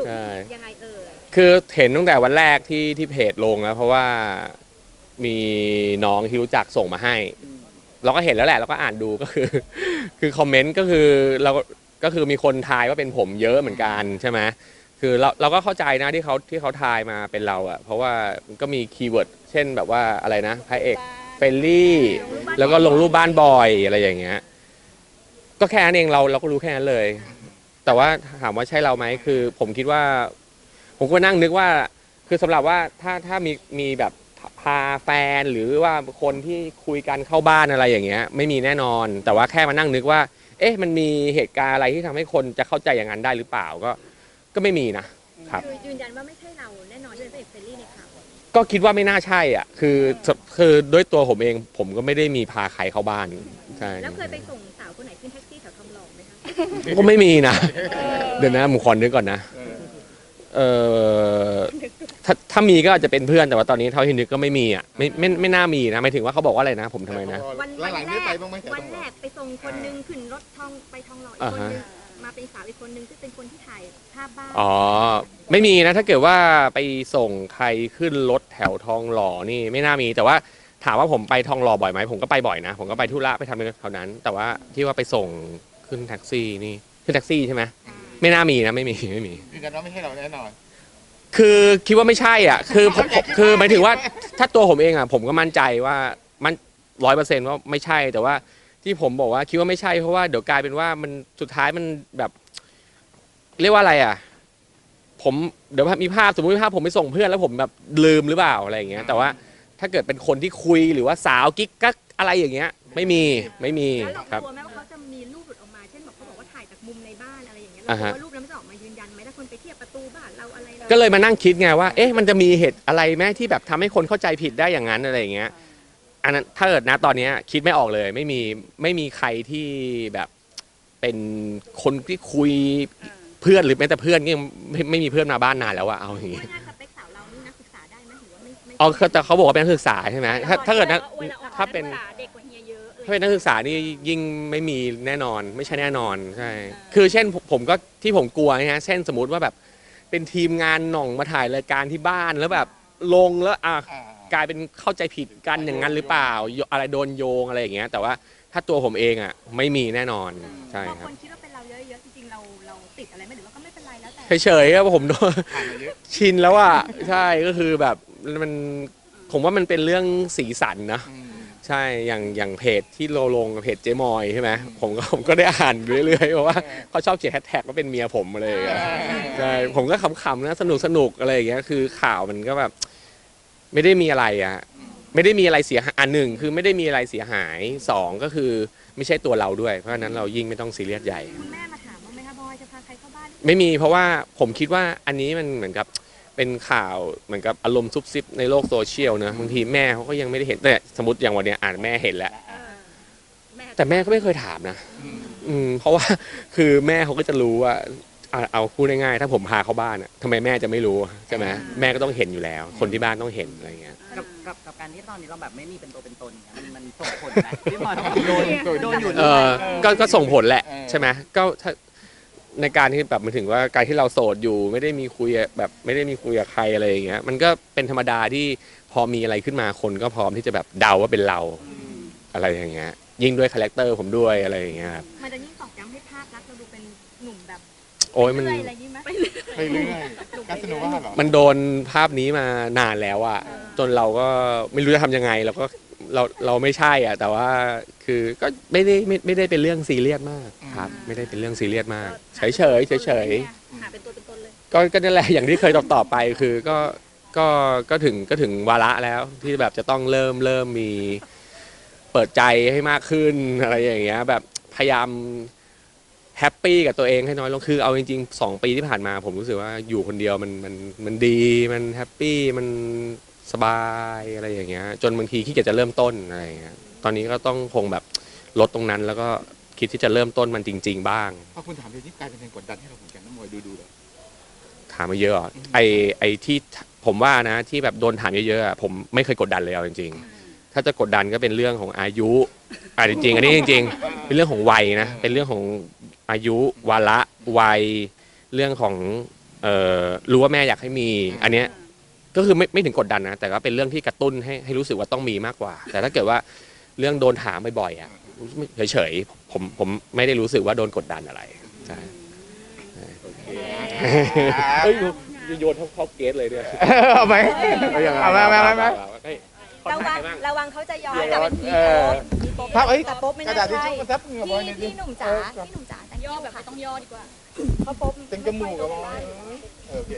รุปใช่ ยังไงเอ่ยคือเห็นตั้งแต่วันแรกที่ที่เพจลงแล้วเพราะว่ามีน้องที่รู้จักส่งมาให้ เราก็เห็นแล้วแหละเราก็อ่านดูก็คือ คือคอมเมนต์ก็คือเราก็คือมีคนทายว่าเป็นผมเยอะเหมือนกันใช่ไหมคือเราเราก็เข้าใจนะที่เขาที่เขาทายมาเป็นเราอะเพราะว่ามันก็มีคีย์เวิร์ดเช่นแบบว่าอะไรนะพระเอกเฟลลี่ แล้วก็ลงรูปบ้านบ่อยอะไรอย่างเงี้ย ก็แค่นั้นเองเราเราก็รู้แค่นั้นเลย แต่ว่าถามว่าใช่เราไหมคือ ผมคิดว่า ผมก็นั่งนึกว่า คือสำหรับว่าถ้าถ้ามีมีแบบพาแฟนหรือว่าคนที่คุยกันเข้าบ้านอะไรอย่างเงี้ย ไม่มีแน่นอน แต่ว่าแค่มานั่งนึกว่า เอ๊ะ มันมีเหตุการณ์อะไรที่ทำให้คนจะเข้าใจอย่างนั้นได้หรือเปล่าก็ ก็ไม่มีนะครับคือยืนยันว่าไม่ใช่เราแน่นอนที่เป็นพระเอกเฟรนลี่ในข่าวก็คิดว่าไม่น่าใช่อะ คือคือด้วยตัวผมเอง ผมก็ไม่ได้มีพาใครเข้าบ้านใช่ แล้วเคยไปส่ง ก็ไม่มีนะ เดี๋ยวนะผมขอนึกก่อนนะ เออถ้าถ้ามีก็อาจจะเป็นเพื่อนแต่ว่าตอนนี้เท่าที่นึกก็ไม่มีอะไม่ไม่ไม่น่ามีนะหมายถึงว่าเขาบอกว่าอะไรนะ ผมทำไมนะ วันหลังๆได้ไปบ้างไหมแถววันทองหแรล่อกไปส่งคนนึงขึ้นรถทองไปทองหล่ออีกอ่าคนฮะนึงมาเป็นสาวอีกคนนึงที่เป็นคนที่ถ่ายภาพบ้านอ๋อ ไม่มีนะถ้าเกิดว่าไปส่งใครขึ้นรถแถวทองหล่อนี่ไม่น่ามี แต่ว่าถามว่าผมไปทองหล่อบ่อยไหมผมก็ไปบ่อยนะ ผมก็ไปธุระไปทำอะไรแถวนั้น แต่ว่าที่ว่าไปส่ง ขึ้นแท็กซี่นี่ขึ้นแท็กซี่ใช่ไหมไม่น่ามีนะไม่มีไม่มี ยืนยันว่าไม่ใช่เราแน่นอน คือคิดว่าไม่ใช่อะ คือผมผมคือหมายถึงว่าถ้าตัวผมเองอะผมก็มั่นใจว่ามันร้อยเปอร์เซ็นต์ว่าไม่ใช่ แต่ว่าที่ผมบอกว่าคิดว่าไม่ใช่เพราะว่าเดี๋ยวกลายเป็นว่ามันสุดท้ายมันแบบ เรียกว่าอะไรอะ ผมเดี๋ยวมีภาพสมมติมีภาพผมไปส่งเพื่อนแล้วผมแบบลืมหรือเปล่าอะไรอย่างเงี้ย แต่ว่าถ้าเกิดเป็นคนที่คุยหรือว่าสาวกิ๊กกักอะไรอย่างเงี้ย ไม่มีไม่มีแล้วเราครับ กลัวไหมว่าเขาจะ บ้านอะไรอย่างเงี้ยอ่าเรากลัฮะวว่ารูปนั้นมันจะออกมายืนยันไหมถ้าคนไปเทียบประตูบ้านเราอะไรเราก็เลยมานั่งคิดไงว่า เอ๊ะ มันจะมีเหตุอะไรไหมที่แบบทำให้คนเข้าใจผิดได้อย่างนั้นอะไรอย่างเงี้ย อันนั้นถ้าเกิดนะตอนเนี้ยคิดไม่ออกเลย ไม่มีไม่มีใครที่แบบเป็นคนที่คุยเพื่อนหรือแม้แต่เพื่อนก็ยังไม่ไม่มีเพื่อนมาบ้านนานแล้วอะเอาอย่างงี้ไม่น่าสเปคสาวเรานี่นักศึกษาได้ไหมหรือว่าไม่ไม่อ๋อคือแต่เขาบอกว่าเป็นนักศึกษาใช่ไหมถ้าถ้าเกิดนะอวยละอ่อนถ้าเป็นกศึกษเด็กกว่า ถ้าเป็นนักศึกษานี่ยิ่งไม่มีแน่นอน ไม่ใช่แน่นอนใช่คือเช่นผมผมก็ที่ผมกลัวนะฮะเช่นสมมติว่าแบบเป็นทีมงานหน่องมาถ่ายรายการที่บ้านแล้วแบบลงแล้วอะอ่ากลายเป็นเข้าใจผิดกันอย่างนั้นหรือเปล่าโยอะไรโดนโยงอะไรอย่างเงี้ย แต่ว่าถ้าตัวผมเองอะไม่มีแน่นอนใช่บางครัคบนคิดว่าเป็นเราเยอะๆจริงๆเราเราติดอะไรไหมหรือว่าก็ไม่เป็นไรแล้วแต่เฉยๆครับผมโดน ผ่านมาเยอะชินแล้วอะ ใช่ก็คือแบบมันผมว่ามันเป็นเรื่องสีสันนะ อืม ใช่อย่างอย่างเพจที่เราลงเพจเจมอยใช่ไหมผมก็ผมก็ได้อ่านเรื่อยๆเพราะว่าเขาชอบเขียนแฮชแท็กว่าเป็นเมียผมอะไรอย่างเงี้ยใช่ผมก็ขำๆนะสนุกสนุกๆอะไรอย่างเงี้ยคือข่าวมันก็แบบ ไม่ได้มีอะไรอะไม่ได้มีอะไรเสียหายอันหนึ่งคือไม่ได้มีอะไรเสียหายสองก็คือไม่ใช่ตัวเราด้วย เพราะฉะนั้นเรายิ่งไม่ต้องซีเรียสใหญ่ คุณแม่มาถามบ้างไหมคะบอยจะพาใครเข้าบ้าน ไม่มีเพราะว่าผมคิดว่าอันนี้มันเหมือนกับ เป็นข่าวเหมือนกับอารมณ์ซุบซิบในโลกโซเชียลนะบางทีแม่เขาก็ยังไม่ได้เห็นแต่สมมติอย่างวันเนี้ยอ่านแม่เห็นแล้วเออแม่แต่แม่ก็ไม่เคยถามนะอืมอืม เพราะว่าคือแม่เขาก็จะรู้ว่าเอาเอาพูดง่ายๆถ้าผมพาเข้าบ้านอะทำไมแม่จะไม่รู้ใช่ไหมแม่ก็ต้องเห็นอยู่แล้ว คนที่บ้านต้องเห็นอะไรเงี้ยกับกับกับการที่ตอนนี้เราแบบไม่มีเป็นตัวเป็นตนเนี่ยมันมันส่งผลไหมพี่บอยโดนโดนอยู่เอเรื่ออยก็ก็ส่งผลแหละเออใช่ไหมก็ถ้า ในการที่แบบหมายถึงว่าการที่เราโสดอยู่ ไม่ได้มีคุยแบบไม่ได้มีคุยกับใครอะไรอย่างเงี้ยมันก็เป็นธรรมดาที่พอมีอะไรขึ้นมาคนก็พร้อมที่จะแบบเดาว่าเป็นเราอะไรอย่างเงี้ยยิ่งด้วยคาแรคเตอร์ผมด้วยอะไรอย่างเงี้ยครับมันจะยิ่งตอกย้ำให้ภาพลักษณ์เราดูเป็นหนุ่มแบบโอ้ยมัน เรื่อยๆอะไรอย่างนี้ไหมไปเรื่อยการสนุกว่าเหรอมันโดนภาพนี้มานานแล้วอะจนเราก็ไม่รู้จะทำยังไงเราก็ เราเราไม่ใช่อะ แต่ว่าคือก็ไม่ได้ไม่ไม่ได้เป็นเรื่องซีเรียสมากครับ ไม่ได้เป็นเรื่องซีเรียสมาก เฉยเฉยเฉยเฉยหาเป็นตัวเป็นตนเลยๆก็ก็นั่นแหละอย่างที่เคยตอบต่อไปคือก็ก็ก็ถึงก็ถึงวาระแล้วที่แบบจะต้องเริ่มเริ่มมีเปิดใจให้มากขึ้นอะไรอย่างเงี้ยแบบพยายามแฮปปี้กับตัวเองให้น้อยลงคือเอาจริงๆสองปีที่ผ่านมา ผมรู้สึกว่าอยู่คนเดียวมันมันมันดีมันแฮปปี้มัน สบายอะไรอย่างเงี้ย จนบางทีขี้เกียจจะเริ่มต้นอะไรอย่างเงี้ยตอนนี้ก็ต้องคงแบบลดตรงนั้นแล้วก็คิดที่จะเริ่มต้นมันจริง ๆ บ้าง พอคุณถามเรื่องนี้กลายเป็นแรงกดดันให้เราเหมือนกันน้ำมวยดูดูๆเลย ถามมาเยอะอะไอไอที่ผมว่านะที่แบบโดนถามเยอะๆอะผมไม่เคยกดดันเลยเอาจริง ๆ ถ้าจะกดดันก็เป็นเรื่องของอายุอะจริงๆอันนี้จริง ๆ เป็นเรื่องของวัยนะเป็นเรื่องของอายุวาระวัยเรื่องของเอ่อรู้ว่าแม่อยากให้มี อันเนี้ย ก็คือไม่ไม่ถึงกดดันนะ แต่ก็เป็นเรื่องที่กระตุ้นให้ให้รู้สึกว่าต้องมีมากกว่า แต่ถ้าเกิดว่าเรื่องโดนถามบ่อยๆอะเฉยๆผมผมไม่ได้รู้สึกว่าโดนกดดันอะไรใช่เฮ้ยโยนเข้าเกสเลยเนี่ยเอาไหมเอาไหมเอาไหมเอาไหมระวังระวังเขาจะย้อนเดี๋ยวกลับเป็นผีเออโป๊ปภาพเอ้ยแต่โป๊ปไม่กระน่าดาษทิชใช่ชู่มันซับเหงื่อพี่บอยหน่อยดิพี่หนุ่มจ๋าพี่หนุ่มจ๋าแต่ย่อแบบไม่ต้องย่อดีกว่าเขาโป๊ปเต็มจมูกอะบอยเออโอเค